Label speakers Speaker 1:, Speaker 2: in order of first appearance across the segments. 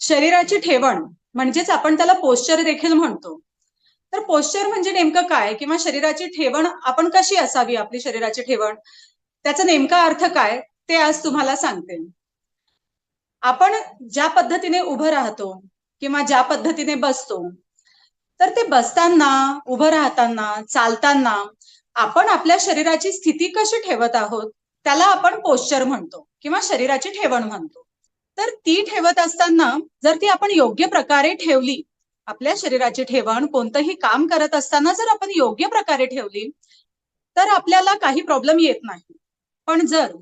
Speaker 1: शरीराची ठेवण म्हणजेच आपण त्याला पोश्चर देखील म्हणतो. तर पोश्चर म्हणजे नेमकं काय? किंवा शरीराची ठेवण आपण कशी असावी आपली शरीराची ठेवण? त्याचा नेमका अर्थ काय? ते आज तुम्हाला सांगते. आपण ज्या पद्धतीने उभं राहतो किंवा ज्या पद्धतीने बसतो तर ते बसताना उभं राहताना चालताना आपण आपल्या शरीराची स्थिती कशी ठेवत आहोत त्याला आपण पोश्चर म्हणतो किंवा शरीराची ठेवण म्हणतो. तर ती ठेवत असताना जर ती आपण योग्य प्रकारे ठेवली आपल्या शरीराची ठेवण कोणतंही काम करत असताना जर आपण योग्य प्रकारे ठेवली तर आपल्याला काही प्रॉब्लेम येत नाही. पण जर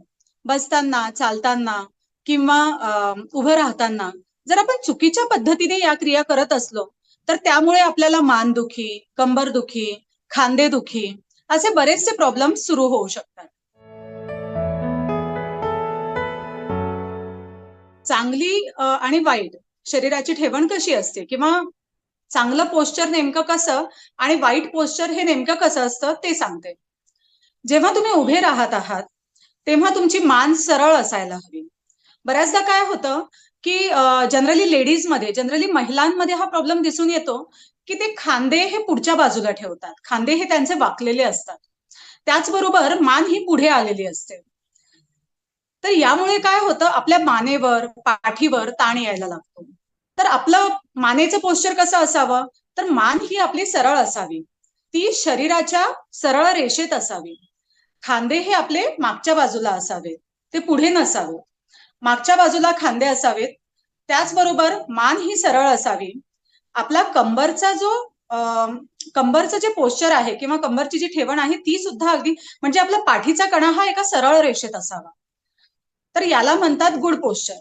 Speaker 1: बसताना चालताना किंवा उभं राहताना जर आपण चुकीच्या पद्धतीने या क्रिया करत असलो तर त्यामुळे आपल्याला मानदुखी कंबरदुखी खांदेदुखी असे बरेचसे प्रॉब्लेम सुरू होऊ शकतात. चांगली आणि वाईट. शरीराची ठेवण कशी असते? किंवा चांगलं पोश्चर नेमकं कसं आणि वाईट पोश्चर हे नेमकं कसं असतं ते सांगते. जेव्हा तुम्ही उभे राहत आहात तेव्हा तुमची मान सरळ असायला हवी. बऱ्याचदा काय होतं की जनरली लेडीजमध्ये जनरली महिलांमध्ये हा प्रॉब्लेम दिसून येतो की ते खांदे हे पुढच्या बाजूला ठेवतात. खांदे हे त्यांचे वाकलेले असतात. त्याचबरोबर मान ही पुढे आलेली असते. तर यामुळे काय होतं? आपल्या मानेवर पाठीवर ताण यायला लागतो. तर आपलं मानेचं पोश्चर कसं असावं? तर मान ही आपली सरळ असावी. ती शरीराच्या सरळ रेषेत असावी. खांदे हे आपले मागच्या बाजूला असावेत ते पुढे नसावे. मागच्या बाजूला खांदे असावेत. त्याचबरोबर मान ही सरळ असावी. आपला कंबरचा जो कंबरचं जे पोश्चर आहे किंवा कंबरची जी ठेवण आहे ती सुद्धा अगदी म्हणजे आपला पाठीचा कणा हा एका सरळ रेषेत असावा. तर याला म्हणतात गुड पोश्चर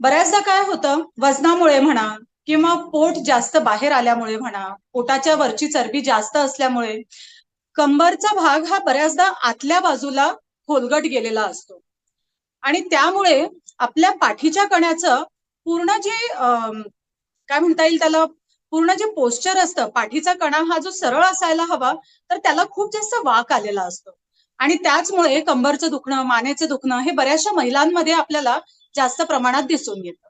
Speaker 1: बऱ्याचदा काय होतं वजनामुळे म्हणा किंवा पोट जास्त बाहेर आल्यामुळे म्हणा पोटाच्या वरची चरबी जास्त असल्यामुळे कंबरचा भाग हा बऱ्याचदा आतल्या बाजूला खोलगट गेलेला असतो. आणि त्यामुळे आपल्या पाठीच्या कण्याचं पूर्ण जे काय म्हणता येईल त्याला? पूर्ण जे पोस्चर असतं पाठीचा कणा हा जो सरळ असायला हवा तर त्याला खूप जास्त वाक आलेला असतो. आणि त्याचमुळे कंबरचं दुखणं मानेचं दुखणं हे बऱ्याचशा महिलांमध्ये आपल्याला जास्त प्रमाणात दिसून येतं.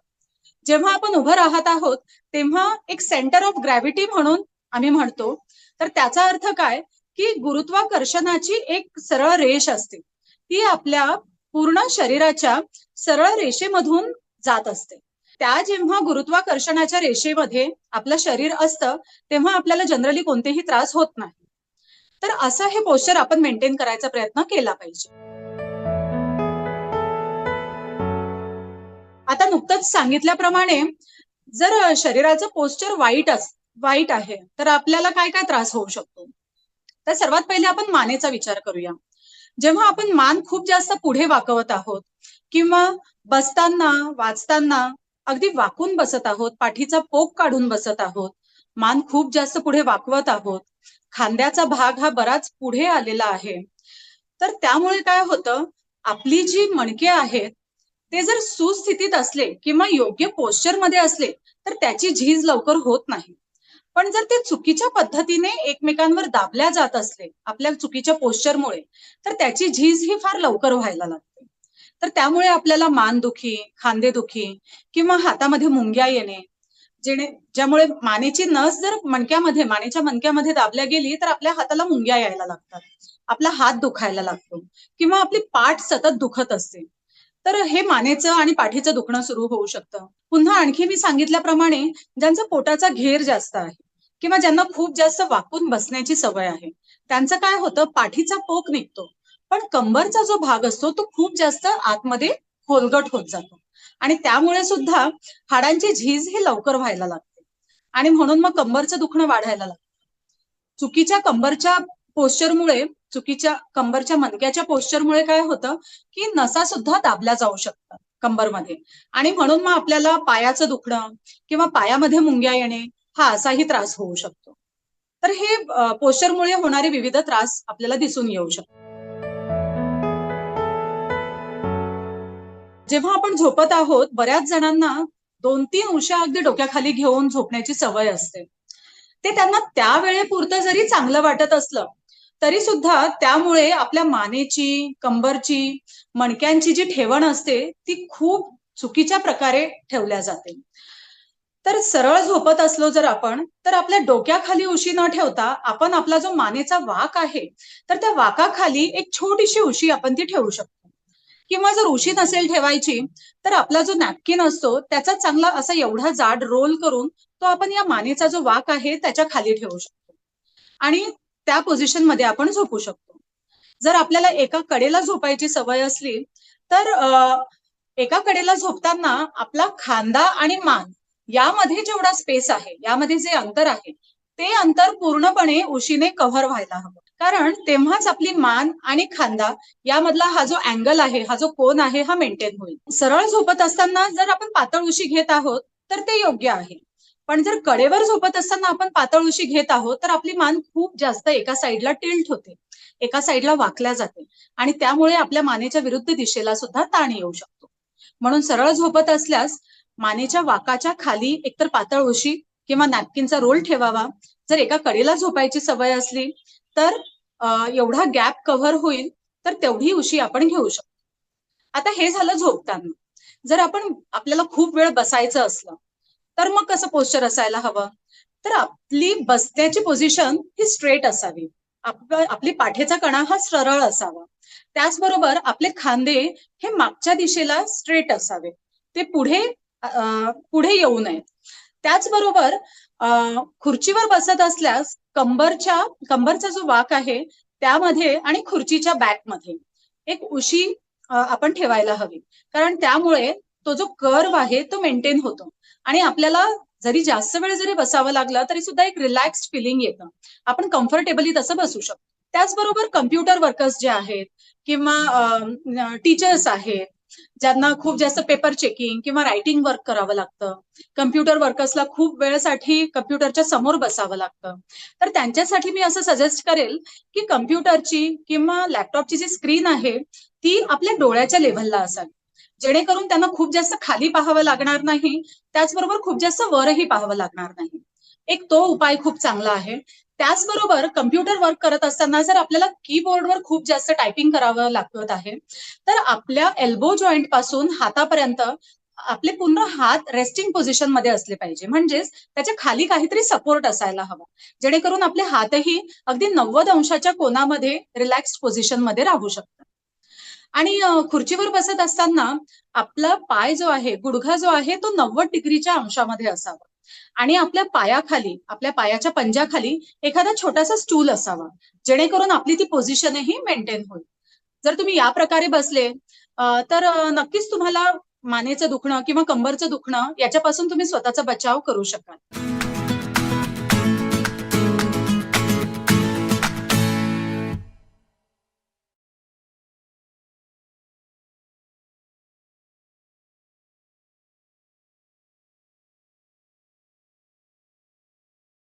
Speaker 1: जेव्हा आपण उभं राहत आहोत तेव्हा एक सेंटर ऑफ ग्रॅव्हिटी म्हणून आम्ही म्हणतो. तर त्याचा अर्थ काय? की गुरुत्वाकर्षणाची एक सरळ रेष असते. ती आपल्या पूर्ण शरीराच्या सरळ रेषेमधून जात असते. त्या जेव्हा गुरुत्वाकर्षणाच्या रेषेमध्ये आपलं शरीर असतं तेव्हा आपल्याला जनरली कोणतेही त्रास होत नाही. तर असं हे पोश्चर आपण मेंटेन करायचा प्रयत्न केला पाहिजे. आता नुकतंच सांगितल्याप्रमाणे जर शरीराचं पोश्चर वाईट अस वाईट आहे तर आपल्याला काय काय त्रास होऊ शकतो? तर सर्वात पहिले आपण मानेचा विचार करूया. जेव्हा आपण मान खूप जास्त पुढे वाकवत आहोत किंवा बसताना वाचताना अगदी वाकून बसत आहोत पाठीचा पोक काढून बसत आहोत मान खूप जास्त पुढे वाकवत आहोत. खांद्याचा भाग हा बराच पुढे आलेला आहे. तर त्यामुळे काय होतं? आपली जी मणके आहेत ते जर सुस्थितीत असले किंवा योग्य पोस्चरमध्ये असले तर त्याची झीज लवकर होत नाही. पण जर ते चुकीच्या पद्धतीने एकमेकांवर दाबल्या जात असले आपल्या चुकीच्या पोस्चरमुळे तर त्याची झीज ही फार लवकर व्हायला लागते. तर त्यामुळे आपल्याला मानदुखी खांदेदुखी किंवा हातामध्ये मुंग्या येणे जेणे ज्यामुळे मानेची नस जर मणक्यामध्ये मानेच्या मणक्यामध्ये दाबल्या गेली तर आपल्या हाताला मुंग्या यायला लागतात. आपला हात दुखायला लागतो. किंवा आपली पाठ सतत दुखत असते. तर हे मानेचं आणि पाठीचं दुखणं सुरू होऊ शकतं. पुन्हा आणखी मी सांगितल्याप्रमाणे ज्यांचा पोटाचा घेर जास्त आहे किंवा ज्यांना खूप जास्त वाकून बसण्याची सवय आहे त्यांचं काय होतं पाठीचा पोक निघतो. पण कंबरचा जो भाग असतो तो खूप जास्त आतमध्ये खोलगट होत जातो. आणि त्यामुळे सुद्धा हाडांची झीज ही लवकर व्हायला लागते. आणि म्हणून मग कंबरचं दुखणं वाढायला लागतं. चुकीच्या कंबरच्या पोश्चरमुळे चुकीच्या कंबरच्या मनक्याच्या पोश्चरमुळे काय होतं की नसा सुद्धा दाबल्या जाऊ शकतात कंबरमध्ये. आणि म्हणून मग आपल्याला पायाचं दुखणं किंवा पायामध्ये मुंग्या येणे हा असाही त्रास होऊ शकतो. तर हे पोश्चरमुळे होणारे विविध त्रास आपल्याला दिसून येऊ शकतात. जेव्हा आपण झोपत आहोत बऱ्याच जणांना दोन तीन उशा अगदी डोक्याखाली घेऊन झोपण्याची सवय असते. ते त्यांना त्या वेळेपुरतं जरी चांगलं वाटत असलं तरी सुद्धा त्यामुळे आपल्या मानेची कंबरची मणक्यांची जी ठेवण असते ती खूप चुकीच्या प्रकारे ठेवल्या जाते. तर सरळ झोपत असलो जर आपण तर आपल्या डोक्याखाली उशी न ठेवता आपण आपला जो मानेचा वाक आहे तर त्या वाकाखाली एक छोटीशी उशी आपण ती ठेवू शकतो. किंवा जर उशी नसेल ठेवायची तर आपला जो नॅपकिन असतो त्याचा चांगला असा एवढा जाड रोल करून तो आपण या मानेचा जो वाक आहे त्याच्याखाली ठेवू शकतो. आणि त्या पोझिशनमध्ये आपण झोपू शकतो. जर आपल्याला एका कडेला झोपायची सवय असली तर एका कडेला झोपताना आपला खांदा आणि मान यामध्ये जेवढा स्पेस आहे यामध्ये जे अंतर आहे ते अंतर पूर्णपणे उशीने कव्हर व्हायला हवं. कारण तेव्हाच आपली मान आणि खांदा यामधला हा जो अँगल आहे हा जो कोन आहे हा मेंटेन होईल. सरळ झोपत असताना जर आपण पातळ उशी घेत आहोत तर ते योग्य आहे. पण जर कडेवर झोपत असताना आपण पातळ उशी घेत आहोत तर आपली मान खूप जास्त एका साईडला टिल्ट होते एका साईडला वाकल्या जाते आणि त्यामुळे आपल्या मानेच्या विरुद्ध दिशेला सुद्धा ताण येऊ शकतो. म्हणून सरळ झोपत असल्यास मानेच्या वाकाच्या खाली एकतर पातळ उशी किंवा नॅपकिनचा रोल ठेवावा. जर एका कडेला झोपायची सवय असली तर एवढा गॅप कव्हर होईल तर तेवढी उशी आपण घेऊ शकतो. आता हे झालं झोपताना. जर आपण आपल्याला खूप वेळ बसायचं असलं तर मग कसं पोस्चर असायला हवं? तर आपली बसण्याची पोझिशन ही स्ट्रेट असावी. आपली पाठीचा कणा हा सरळ असावा. त्याचबरोबर आपले खांदे हे मागच्या दिशेला स्ट्रेट असावे. ते पुढे पुढे येऊ नयेत. त्याचबरोबर अ, खुर्चीवर बसत असल्यास कंबरच्या कंबरचा जो वाक आहे त्यामध्ये आणि खुर्चीच्या बॅकमध्ये एक उशी आपण ठेवायला हवी. कारण त्यामुळे तो जो कर्व आहे तो मेंटेन होतो. आणि आपल्याला जरी जास्त वेळ जरी बसावं लागलं तरी सुद्धा एक रिलॅक्स्ड फिलिंग येतं. आपण कम्फर्टेबली तसं बसू शकतो. त्याचबरोबर कम्प्युटर वर्कर्स जे आहेत किंवा टीचर्स आहेत ज्यांना खूप जास्त पेपर चेकिंग किंवा रायटिंग वर्क करावं लागतं. कम्प्युटर वर्कर्सला खूप वेळेसाठी कम्प्युटरच्या समोर बसावं लागतं. तर त्यांच्यासाठी मी असं सजेस्ट करेल की कम्प्युटरची किंवा लॅपटॉपची जी स्क्रीन आहे ती आपल्या डोळ्याच्या लेव्हलला असावी. जेणेकरून त्यांना खूप जास्त खाली पाहावं लागणार नाही त्याचबरोबर खूप जास्त वरही पाहावं लागणार नाही. एक तो उपाय खूप चांगला आहे त्याचबरोबर कम्प्युटर वर्क करत असताना जर आपल्याला कीबोर्डवर खूप जास्त टायपिंग करावं लागत आहे तर आपल्या एल्बो जॉईंटपासून हातापर्यंत आपले पूर्ण हात रेस्टिंग पोझिशनमध्ये असले पाहिजे. म्हणजेच त्याच्याखाली काहीतरी सपोर्ट असायला हवा. जेणेकरून आपले हातही अगदी नव्वद अंशाच्या कोनामध्ये रिलॅक्स पोझिशनमध्ये राहू शकतात. आणि खुर्चीवर बसत असताना आपला पाय जो आहे गुडघा जो आहे तो नव्वद डिग्रीच्या अंशामध्ये असावा. आणि आपल्या पायाखाली आपल्या पायाच्या पंजाखाली एखादा छोटासा स्टूल असावा जेणेकरून आपली ती पोझिशनही मेंटेन होईल. जर तुम्ही या प्रकारे बसले तर नक्कीच तुम्हाला मानेचं दुखणं किंवा कंबरचं दुखणं याच्यापासून तुम्ही स्वतःचा बचाव करू शकाल.